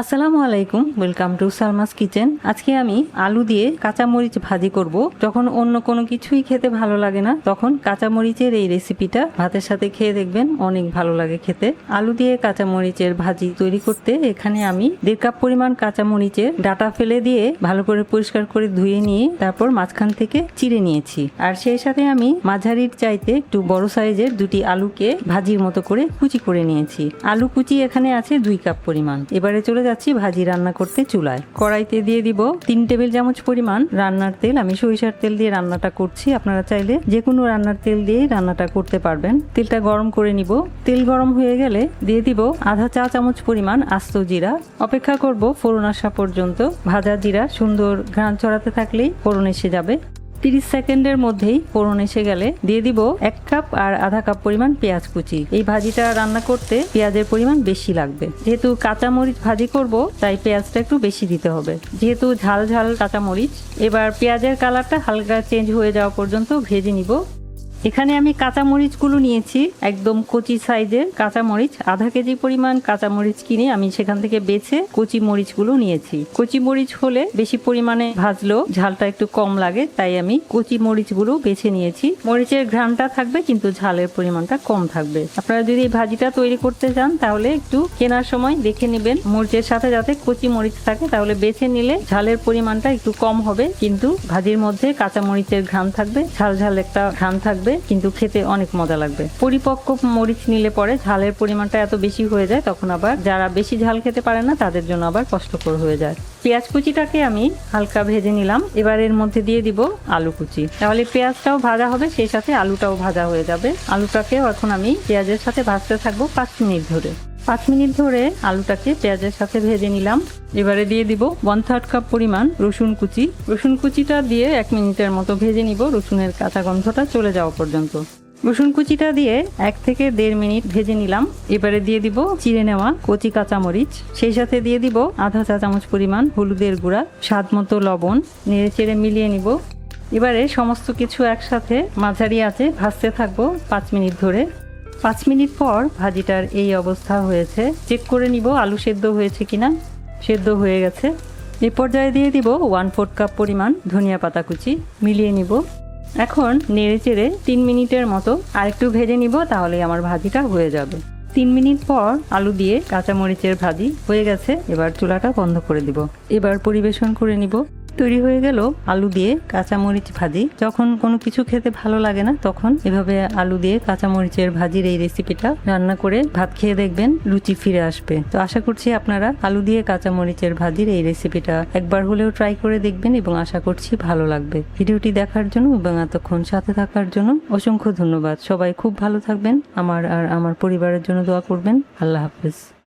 আসসালামু আলাইকুম welcome to Salma's kitchen. আজকে আমি আলু দিয়ে কাঁচামরিচ ভাজি করব। যখন অন্য কোনো কিছুই খেতে ভালো লাগে না, তখন কাঁচামরিচের এই রেসিপিটা ভাতের সাথে খেয়ে দেখবেন অনেক ভালো লাগে খেতে। আলু দিয়ে কাঁচামরিচের ভাজি তৈরি করতে এখানে আমি দেড় কাপ পরিমাণ কাঁচামরিচের ডাটা ফেলে দিয়ে ভালো করে পরিষ্কার করে ধুয়ে নিয়ে তারপর মাঝখান থেকে চিড়ে নিয়েছি। আর সেই সাথে আমি মাঝারির চাইতে একটু বড় সাইজের দুটি আলুকে ভাজির মতো করে কুচি করে নিয়েছি। আলু কুচি এখানে আছে দুই কাপ পরিমাণ। এবারে চলে যাচ্ছি, ভাজি রান্না করতে চুলায়। কড়াইতে দিয়ে দিব তিন টেবিল চামচ পরিমাণ রান্নার তেল। আমি সরিষার তেল দিয়ে রান্নাটা করছি। আপনারা চাইলে যে কোনো রান্নার তেল দিয়ে রান্নাটা করতে পারবেন। তেলটা গরম করে নিব। তেল গরম হয়ে গেলে দিয়ে দিব আধা চা চামচ পরিমাণ আস্ত জিরা। অপেক্ষা করব ফোড়ন আসা পর্যন্ত। ভাজা জিরা সুন্দর ঘ্রাণ চড়াতে থাকলেই ফোড়ন এসে যাবে। তিরিশ সেকেন্ডের মধ্যেই ফোড়ন এসে গেলে দিয়ে দিব এক কাপ আর আধা কাপ পরিমাণ পেঁয়াজ কুচি। এই ভাজিটা রান্না করতে পেঁয়াজের পরিমাণ বেশি লাগবে। যেহেতু কাঁচামরিচ ভাজি করব, তাই পেঁয়াজটা একটু বেশি দিতে হবে। যেহেতু ঝাল ঝাল কাঁচামরিচ, এবার পেঁয়াজের কালারটা হালকা চেঞ্জ হয়ে যাওয়া পর্যন্ত ভেজে নিব। এখানে আমি কাঁচামরিচগুলো নিয়েছি, একদম কচি সাইজের কাঁচামরিচ। আধা কেজি পরিমাণ কাঁচামরিচ কিনে আমি সেখান থেকে বেছে কচি মরিচগুলো নিয়েছি। কচি মরিচ হলে বেশি পরিমাণে ভাজলেও ঝালটা একটু কম লাগে, তাই আমি কচি মরিচগুলো বেছে নিয়েছি। মরিচের ঘ্রাণটা থাকবে, কিন্তু ঝালের পরিমাণটা কম থাকবে। আপনারা যদি ভাজিটা তৈরি করতে চান, তাহলে একটু কেনার সময় দেখে নেবেন। মরিচের সাথে যাতে কচি মরিচ থাকে, তাহলে বেছে নিলে ঝালের পরিমাণটা একটু কম হবে, কিন্তু ভাজির মধ্যে কাঁচা মরিচের ঘ্রাণ থাকবে, ঝাল ঝাল একটা ঘ্রাণ থাকবে। কিন্তু খেতে অনেক মজা লাগবে। পরিপক্ক মরিচ নিলে পরে ঝালের পরিমাণটা এত বেশি হয়ে যায়, তখন আবার যারা বেশি ঝাল খেতে পারে না, তাদের জন্য আবার কষ্টকর হয়ে যায়। পেঁয়াজ কুচিটাকে আমি হালকা ভেজে নিলাম। এবার এর মধ্যে দিয়ে দিব আলু কুচি। তাহলে পেঁয়াজটাও ভাজা হবে, সেই সাথে আলুটাও ভাজা হয়ে যাবে। আলুটাকেও এখন আমি পেঁয়াজের সাথে ভাজতে থাকব পাঁচ মিনিট ধরে। পাঁচ মিনিট ধরে আলুটাকে পেঁয়াজের সাথে ভেজে নিলাম। এবারে দিয়ে দিব ওয়ান থার্ড কাপ পরিমাণ রসুন কুচি। রসুন কুচিটা দিয়ে এক মিনিটের মতো ভেজে নিব, রসুনের কাঁচা গন্ধটা চলে যাওয়া পর্যন্ত। রসুন কুচিটা দিয়ে এক থেকে দেড় মিনিট ভেজে নিলাম। এবারে দিয়ে দিব চিড়ে নেওয়া কচি কাঁচামরিচ। সেই সাথে দিয়ে দিব আধা চা চামচ পরিমাণ হলুদের গুঁড়া, স্বাদ মতো লবণ, নেড়ে চেড়ে মিলিয়ে নিব। এবারে সমস্ত কিছু একসাথে মাঝারি আছে ভাজতে থাকব পাঁচ মিনিট ধরে। পাঁচ মিনিট পর ভাজিটার এই অবস্থা হয়েছে। চেক করে নিব আলু সেদ্ধ হয়েছে কিনা। সেদ্ধ হয়ে গেছে। এ পর্যায়ে দিয়ে দিব ওয়ান ফোর্থ কাপ পরিমাণ ধনিয়া পাতা কুচি। মিলিয়ে নিব। এখন নেড়ে চেড়ে তিন মিনিটের মতো আরেকটু ভেজে নিব তাহলে আমার ভাজিটা হয়ে যাবে। তিন মিনিট পর আলু দিয়ে কাঁচামরিচের ভাজি হয়ে গেছে। এবার চুলাটা বন্ধ করে দিব। এবার পরিবেশন করে নিব। তৈরি হয়ে গেল আলু দিয়ে কাঁচামরিচ ভাজি। যখন কোনো কিছু খেতে ভালো লাগে না, তখন এভাবে আলু দিয়ে কাঁচামরিচের ভাজির এই রেসিপিটা রান্না করে ভাত খেয়ে দেখবেন রুচি ফিরে আসবে। তো আশা করছি আপনারা আলু দিয়ে কাঁচামরিচের ভাজির এই রেসিপিটা একবার হলেও ট্রাই করে দেখবেন এবং আশা করছি ভালো লাগবে। ভিডিওটি দেখার জন্য এবং এতক্ষণ সাথে থাকার জন্য অসংখ্য ধন্যবাদ। সবাই খুব ভালো থাকবেন। আমার আর আমার পরিবারের জন্য দোয়া করবেন। আল্লাহ হাফেজ।